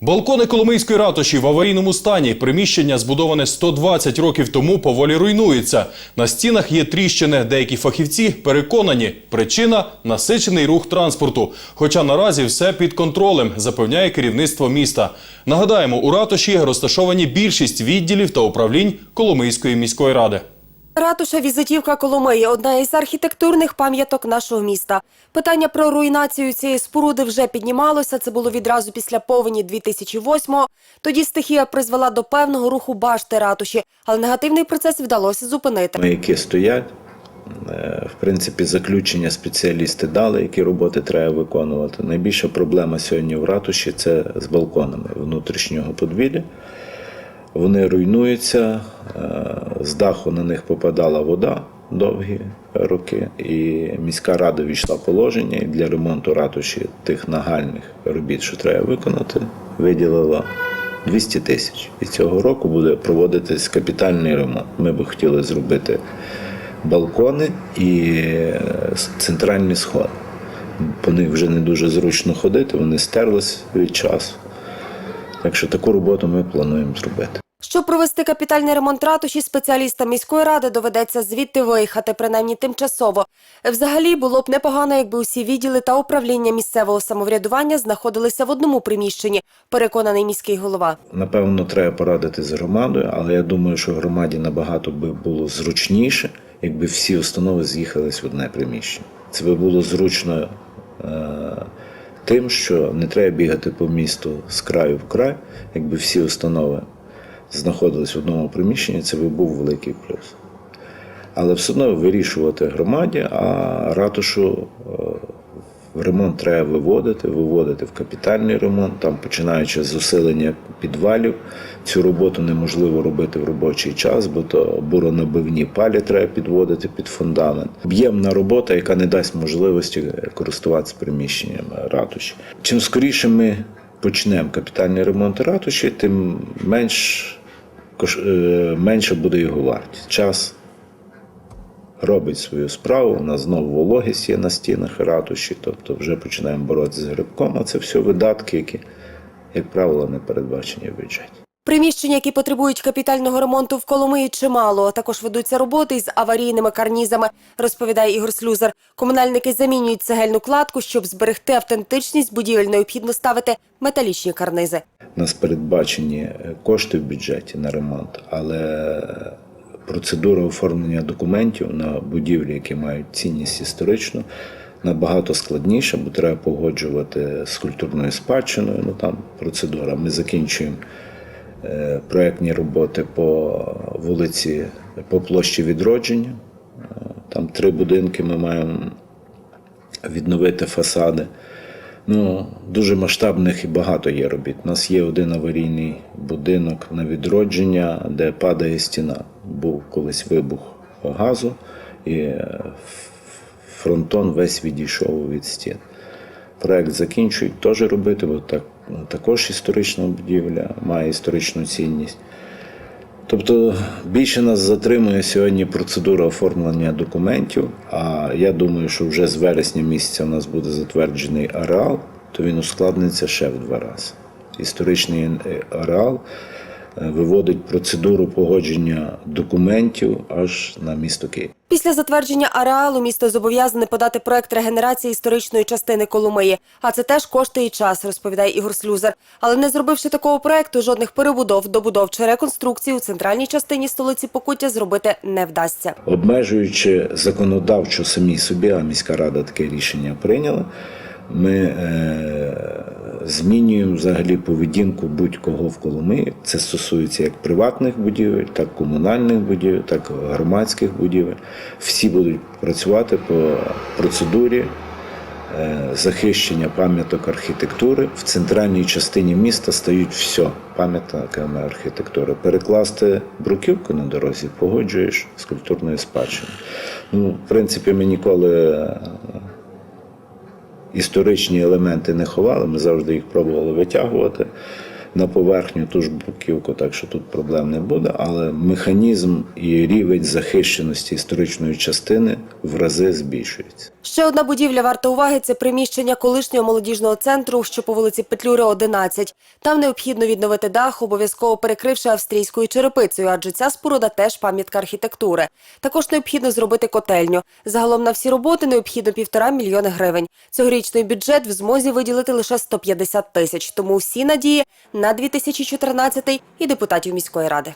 Балкони Коломийської ратуші в аварійному стані. Приміщення, збудоване 120 років тому, поволі руйнується. На стінах є тріщини. Деякі фахівці переконані, причина насичений рух транспорту. Хоча наразі все під контролем, запевняє керівництво міста. Нагадаємо, у ратуші розташовані більшість відділів та управлінь Коломийської міської ради. Ратуша візитівка Коломиї одна із архітектурних пам'яток нашого міста. Питання про руйнацію цієї споруди вже піднімалося. Це було відразу після повені 2008-го. Тоді стихія призвела до певного руху башти ратуші, але негативний процес вдалося зупинити. які стоять. Е, В принципі, заключення спеціалісти дали, які роботи треба виконувати. Найбільша проблема сьогодні в ратуші це з балконами внутрішнього подвір'я. Вони руйнуються, е, з даху на них попадала вода довгі роки, і міська рада війшла положення і для ремонту ратуші тих нагальних робіт, що треба виконати, виділила 200 тисяч. І цього року буде проводитись капітальний ремонт. Ми би хотіли зробити балкони і е, центральний сход. По них вже не дуже зручно ходити, вони стерлись від часу. Так що таку роботу ми плануємо зробити. Щоб провести капітальний ремонт ратуші, спеціалістам міської ради доведеться звідти виїхати, принаймні тимчасово. Взагалі було б непогано, якби усі відділи та управління місцевого самоврядування знаходилися в одному приміщенні, переконаний міський голова. Напевно, треба порадити з громадою, але я думаю, що громаді набагато би було зручніше, якби всі установи з'їхались в одне приміщення. Це би було зручно е, тим, що не треба бігати по місту з краю в край, якби всі установи знаходились в одному приміщенні, це би був великий плюс. Але все одно вирішувати громаді, а ратушу е, в ремонт треба виводити, виводити в капітальний ремонт, там починаючи з усилення підвалів. Цю роботу неможливо робити в робочий час, бо то буронабивні палі треба підводити під фундамент. Об'ємна робота, яка не дасть можливості користуватися приміщенням ратуші. Чим скоріше ми почнемо капітальний ремонт ратуші, тим менш, е, менше буде його вартість. Час робить свою справу. У нас знову вологість є на стінах ратуші, тобто вже починаємо боротися з грибком, а це все видатки, які, як правило, не передбачені в бюджеті. Приміщення, які потребують капітального ремонту в Коломиї, чимало. Також ведуться роботи із аварійними карнізами, розповідає Ігор Слюзар. Комунальники замінюють цегельну кладку, щоб зберегти автентичність будівель, необхідно ставити металічні карнизи. У нас передбачені е, кошти в бюджеті на ремонт, але процедура оформлення документів на будівлі, які мають цінність історичну, набагато складніша, бо треба погоджувати з культурною спадщиною. Ну там процедура. Ми закінчуємо е, проектні роботи по вулиці, по площі відродження. Е, Там три будинки ми маємо відновити фасади. Ну, дуже масштабних і багато є робіт. У нас є один аварійний будинок на відродження, де падає стіна. Був колись вибух газу, і фронтон весь відійшов від стін. Проект закінчують теж робити, бо так, також історична будівля, має історичну цінність. Тобто більше нас затримує сьогодні процедура оформлення документів. А я думаю, що вже з вересня місяця у нас буде затверджений ареал, то він ускладниться ще в два рази. Історичний ареал виводить процедуру погодження документів аж на місто Київ. Після затвердження ареалу місто зобов'язане подати проект регенерації історичної частини Коломиї. А це теж коштує і час, розповідає Ігор Слюзар. Але не зробивши такого проекту, жодних перебудов, добудов чи реконструкцій у центральній частині столиці Покуття зробити не вдасться. обмежуючи законодавчо самі собі, а міська рада таке рішення прийняла. Ми е, змінюємо взагалі поведінку будь-кого в Коломиї. Це стосується як приватних будівель, так комунальних будівель, так громадських будівель. Всі будуть працювати по процедурі е, захищення пам'яток архітектури. В центральній частині міста стають все пам'ятками архітектури. Перекласти бруківку на дорозі погоджуєш з культурною спадщиною. Ну, в принципі, ми ніколи історичні елементи не ховали, ми завжди їх пробували витягувати на поверхню ту ж бруківку, так що тут проблем не буде. Але механізм і рівень захищеності історичної частини в рази збільшується. Ще одна будівля варта уваги це приміщення колишнього молодіжного центру, що по вулиці Петлюри, 11. Там необхідно відновити дах, обов'язково перекривши австрійською черепицею, адже ця споруда теж пам'ятка архітектури. Також необхідно зробити котельню. Загалом на всі роботи необхідно півтора мільйони гривень. Цьогорічний бюджет в змозі виділити лише 150 тисяч. Тому всі надії на 2014 і депутатів міської ради.